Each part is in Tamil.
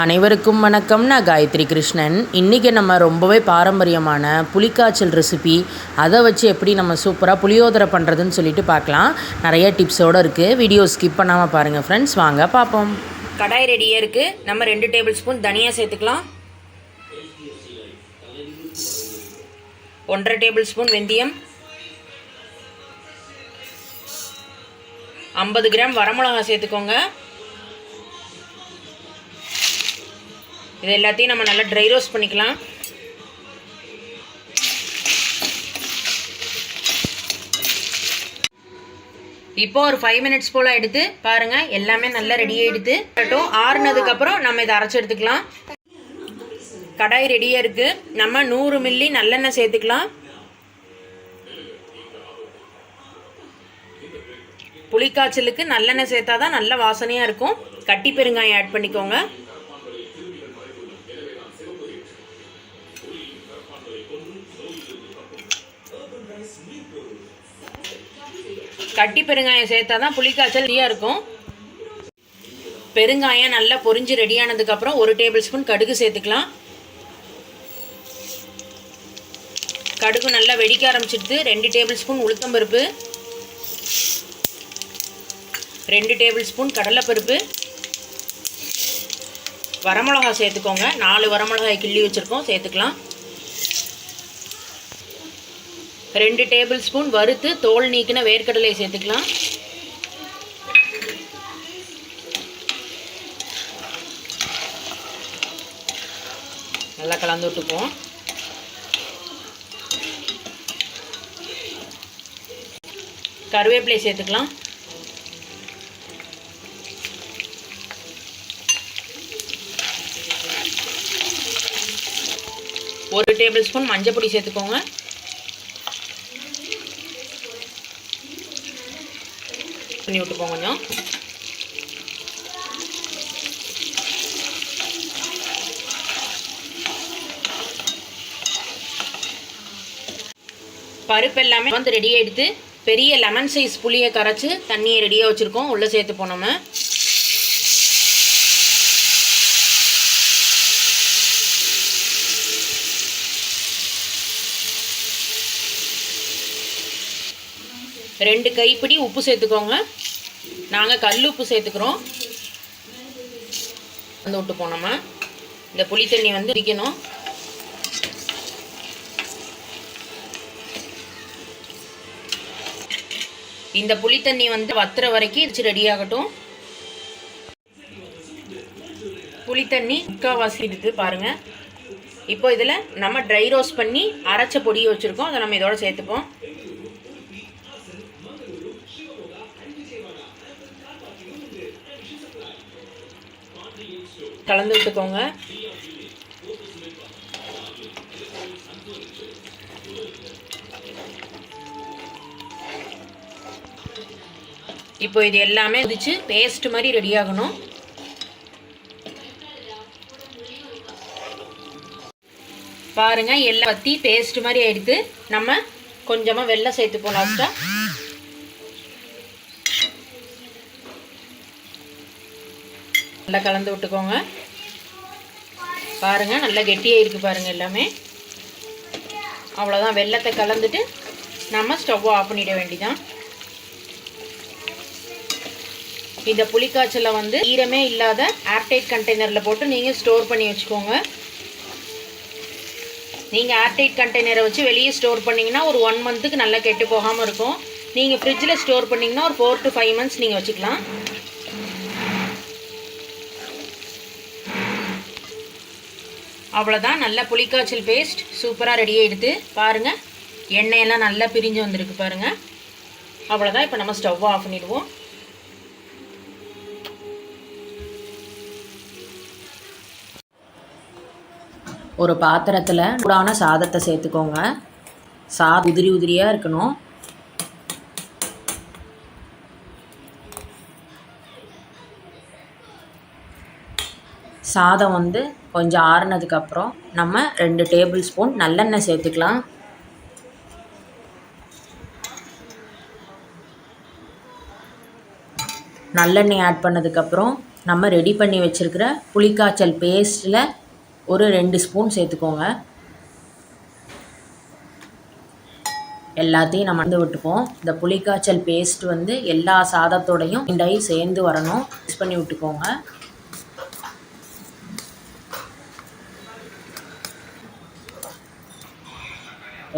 அனைவருக்கும் வணக்கம். நான் காயத்ரி கிருஷ்ணன். இன்றைக்கி நம்ம ரொம்பவே பாரம்பரியமான புளிக்காய்ச்சல் ரெசிபி அதை வச்சு எப்படி நம்ம சூப்பராக புளியோதரை பண்ணுறதுன்னு சொல்லிட்டு பார்க்கலாம். நிறைய டிப்ஸோடு இருக்குது வீடியோ ஸ்கிப் பண்ணாமல் பாருங்கள் ஃப்ரெண்ட்ஸ் வாங்க பார்ப்போம். கடாய் ரெடியாக இருக்குது நம்ம ரெண்டு டேபிள் ஸ்பூன் தனியாக சேர்த்துக்கலாம். ஒன்றரை டேபிள் ஸ்பூன் வெந்தயம். ஐம்பது கிராம் வரமிளகா சேர்த்துக்கோங்க. இது எல்லாத்தையும் நம்ம நல்லா ட்ரை ரோஸ்ட் பண்ணிக்கலாம். இப்போ ஒரு ஃபைவ் மினிட்ஸ் போல் எடுத்து பாருங்கள் எல்லாமே நல்லா ரெடி ஆகிடுது கட்டும் ஆறுனதுக்கப்புறம் நம்ம இதை அரைச்சி எடுத்துக்கலாம். கடாய் ரெடியாக இருக்குது நம்ம நூறு மில்லி நல்லெண்ணெய் சேர்த்துக்கலாம். புளிக்காய்ச்சலுக்கு நல்லெண்ணெய் சேர்த்தா தான் நல்ல வாசனையாக இருக்கும். கட்டி பெருங்காயம் ஆட் பண்ணிக்கோங்க. கட்டி பெருங்காயம் சேர்த்தா தான் புளிக்காய்ச்சல் ரெடியாக இருக்கும். பெருங்காயம் நல்லா பொரிஞ்சு ரெடியானதுக்கப்புறம் ஒரு டேபிள் ஸ்பூன் கடுகு சேர்த்துக்கலாம். கடுகு நல்லா வெடிக்க ஆரம்பிச்சிடுது. ரெண்டு டேபிள் ஸ்பூன் உளுத்தம்பருப்பு. ரெண்டு டேபிள் ஸ்பூன் கடலைப்பருப்பு. வரமிளகா சேர்த்துக்கோங்க. நாலு வரமிளகாய் கிள்ளி வச்சுருக்கோம். சேர்த்துக்கலாம். ரெண்டு டேபிள் ஸ்பூன் வறுத்து தோல் நீக்கின வேர்க்கடலை சேர்த்துக்கலாம். நல்லா கலந்து விட்டுப்போம் கருவேப்பிலை சேர்த்துக்கலாம். ஒரு டேபிள் ஸ்பூன் மஞ்சள் பொடி சேர்த்துக்கோங்க. பண்ணி விட்டுப்போம் கொஞ்சம் பருப்பு எல்லாமே வந்து ரெடி எடுத்து பெரிய லெமன் சைஸ் புளியை கரைச்சி தண்ணியை ரெடியாக வச்சுருக்கோம். உள்ளே சேர்த்து போனோம். ரெண்டு கைப்பிடி உப்பு சேர்த்துக்கோங்க. நாங்கள் கல் உப்பு சேர்த்துக்கிறோம். வந்து விட்டு போனோமா இந்த புளி தண்ணி வந்து விற்கணும் இந்த புளி தண்ணி வந்து வத்துற வரைக்கும் இது ரெடி ஆகட்டும். புளி தண்ணி முக்கால்வாசி இருக்குது பாருங்கள் இப்போ இதில் நம்ம ட்ரை ரோஸ்ட் பண்ணி அரைச்ச பொடியை வச்சுருக்கோம். அதை நம்ம இதோட சேர்த்துப்போம். கலந்து விட்டுக்கோங்க இப்போ இது எல்லாமே உதிச்சு பேஸ்ட் மாதிரி ரெடி ஆகணும். பாருங்க எல்லாம் பற்றி பேஸ்ட் மாதிரி எடுத்து நம்ம கொஞ்சமாக வெள்ளை சேர்த்துப்போம் லாஸ்ட்டாக நல்லா கலந்து விட்டுக்கோங்க. பாருங்கள் நல்லா கெட்டியாக இருக்குது பாருங்கள் எல்லாமே. அவ்வளோதான் வெள்ளத்தை கலந்துட்டு நம்ம ஸ்டவ்வை ஆஃப் பண்ணிட வேண்டிதான். இந்த புளிக்காய்ச்சலை வந்து ஈரமே இல்லாத ஏர்டைட் கண்டெய்னரில் போட்டு நீங்கள் ஸ்டோர் பண்ணி வச்சுக்கோங்க. நீங்கள் ஏர்டைட் கண்டெய்னரை வச்சு வெளியே ஸ்டோர் பண்ணிங்கன்னா ஒரு ஒன் மந்த்துக்கு நல்லா கெட்டு போகாமல் இருக்கும். நீங்கள் ஃப்ரிட்ஜில் ஸ்டோர் பண்ணிங்கன்னா ஒரு ஃபோர் டு ஃபைவ் மந்த்ஸ் நீங்கள் வச்சுக்கலாம். அவ்வளோதான் நல்ல புளிக்காய்ச்சல் பேஸ்ட் சூப்பராக ரெடி ஆகிடுது பாருங்கள் எண்ணெயெல்லாம் நல்லா பிரிஞ்சு வந்திருக்கு பாருங்கள் அவ்வளோதான் இப்போ நம்ம ஸ்டவ் ஆஃப் பண்ணிடுவோம். ஒரு பாத்திரத்தில் சூடான சாதத்தை சேர்த்துக்கோங்க. சா உதிரி உதிரியாக இருக்கணும். சாதம் வந்து கொஞ்சம் ஆறுனதுக்கப்புறம் நம்ம ரெண்டு டேபிள் ஸ்பூன் நல்லெண்ணெய் சேர்த்துக்கலாம். நல்லெண்ணெய் ஆட் பண்ணதுக்கப்புறம் நம்ம ரெடி பண்ணி வச்சுருக்கிற புளிக்காய்ச்சல் பேஸ்ட்டில் ஒரு ரெண்டு ஸ்பூன் சேர்த்துக்கோங்க. எல்லாத்தையும் நம்ம வந்து விட்டுப்போம். இந்த புளிக்காய்ச்சல் பேஸ்ட் வந்து எல்லா சாதத்தோடையும் இண்டையும் சேர்ந்து வரணும். மிக்ஸ் பண்ணி விட்டுக்கோங்க.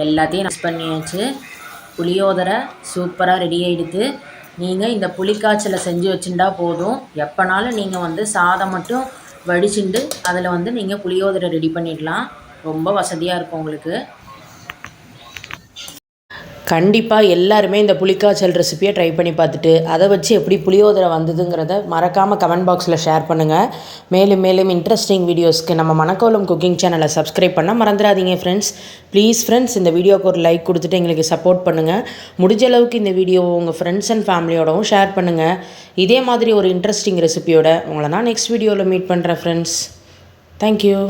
எல்லாத்தையும் மிக்ஸ் பண்ணியாச்சு. புளியோதரை சூப்பராக ரெடி ஆகிடுது நீங்கள் இந்த புளிக்காய்ச்சலை செஞ்சு வச்சுட்டா போதும். எப்போனாலும் நீங்கள் வந்து சாதம் மட்டும் வடிச்சுண்டு அதில் வந்து நீங்கள் புளியோதரை ரெடி பண்ணிடலாம். ரொம்ப வசதியாக இருக்கும் உங்களுக்கு. கண்டிப்பாக எல்லாருமே இந்த புளிக்காய்ச்சல் ரெசிபியை ட்ரை பண்ணி பார்த்துட்டு அதை வச்சு எப்படி புளியோதரை வந்ததுங்கிறத மறக்காமல் கமெண்ட் பாக்ஸில் ஷேர் பண்ணுங்கள் மேலும் மேலும் இன்ட்ரெஸ்டிங் வீடியோஸ்க்கு நம்ம மணக்கோலம் குக்கிங் சேனலை சப்ஸ்கிரைப் பண்ண மறந்துடாதீங்க ஃப்ரெண்ட்ஸ் ப்ளீஸ் ஃப்ரெண்ட்ஸ் இந்த வீடியோக்கு ஒரு லைக் கொடுத்துட்டு எங்களுக்கு சப்போர்ட் பண்ணுங்கள் முடிஞ்ச அளவுக்கு இந்த வீடியோவை உங்கள் ஃப்ரெண்ட்ஸ் அண்ட் ஃபேமிலியோடவும் ஷேர் பண்ணுங்கள் இதே மாதிரி ஒரு இன்ட்ரெஸ்டிங் ரெசிபியோட உங்களை நான் நெக்ஸ்ட் வீடியோவில் மீட் பண்ணுறேன் ஃப்ரெண்ட்ஸ் தேங்க்யூ